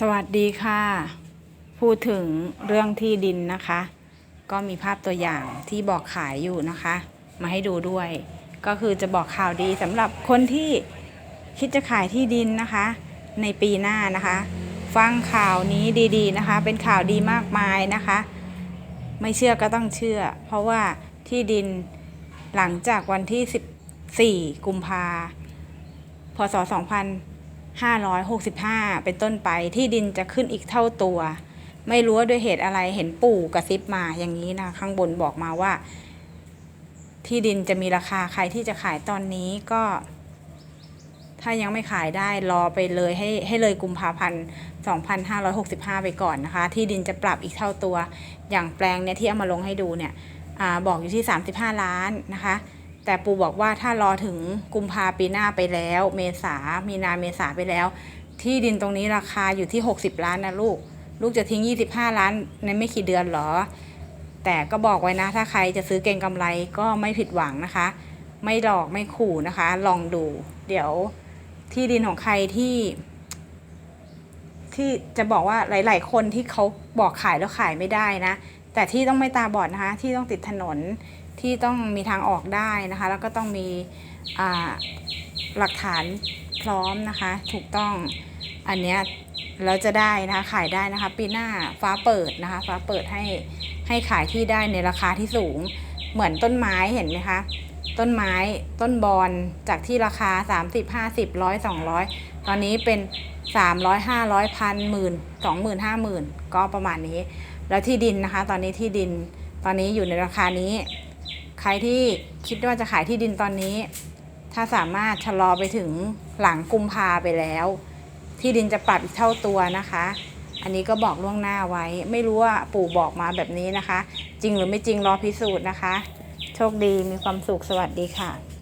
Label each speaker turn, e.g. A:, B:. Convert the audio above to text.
A: สวัสดีค่ะ พูดถึงเรื่องที่ดินนะคะ ก็มีภาพตัวอย่างที่บอกขายอยู่นะคะ มาให้ดูด้วย ก็คือจะบอกข่าวดีสำหรับคนที่คิดจะขายที่ดินนะคะ ในปีหน้านะคะ ฟังข่าวนี้ดีๆนะคะ เป็นข่าวดีมากมายนะคะ ไม่เชื่อก็ต้องเชื่อ เพราะว่าที่ดินหลังจากวันที่ 14 กุมภาพศ 565 เป็นต้นไปที่ดินจะขึ้นอีกเท่าตัว ไม่รู้ว่าด้วยเหตุอะไรเห็นปู่กระซิบมาอย่างนี้นะข้างบนบอกมาว่า ที่ดินจะมีราคาใครที่จะขายตอนนี้ก็ ถ้ายังไม่ขายได้รอไปเลยให้ให้เลยกุมภาพันธ์2565 ไปก่อนนะคะ ที่ดินจะปรับอีกเท่าตัว อย่างแปลงเนี่ยที่เอามาลงให้ดูเนี่ยอบอกอยู่ที่ 35 ล้านนะคะ แต่ปูบอกว่าถ้ารอถึงกุมภาปีหน้าไปแล้ว เมษามีนาเมษาไปแล้ว ที่ดินตรงนี้ราคาอยู่ที่ 60 ล้านนะลูก ลูกจะทิ้ง 25 ล้านในไม่กี่เดือนหรอ แต่ก็บอกไว้นะ ถ้าใครจะซื้อเก่งกำไรก็ไม่ผิดหวังนะคะ ไม่หลอกไม่ขู่นะคะ ลองดู เดี๋ยวที่ดินของใครที่ ที่จะบอกว่าหลาย ๆ คนที่เขาบอกขายแล้วขายไม่ได้นะ แต่ที่ต้องไม่ตาบอดนะคะ ที่ต้องติดถนน ที่ต้องมีทางออกได้นะคะ แล้วก็ต้องมีหลักฐานพร้อมนะคะ ถูกต้องอันเนี้ยเราจะได้นะคะขายได้นะคะ ปีหน้าฟ้าเปิดนะคะ ฟ้าเปิดให้ให้ขายที่ได้ในราคาที่สูง เหมือนต้นไม้เห็นไหมคะต้นไม้ต้นบอนจากที่ราคา 30 50ร้อย200 ตอนนี้เป็น 300 500พันหมื่นสองหมื่นห้าหมื่นก็ประมาณนี้ แล้วที่ดินนะคะ ตอนนี้ที่ดินตอนนี้อยู่ในราคานี้ ใครที่คิดว่าจะขายที่ดินตอนนี้ ถ้าสามารถชะลอไปถึงหลังกุมภาไปแล้ว ที่ดินจะปรับอีกเท่าตัวนะคะ อันนี้ก็บอกล่วงหน้าไว้ ไม่รู้ว่าปู่บอกมาแบบนี้นะคะ จริงหรือไม่จริงรอพิสูจน์นะคะ โชคดีมีความสุขสวัสดีค่ะ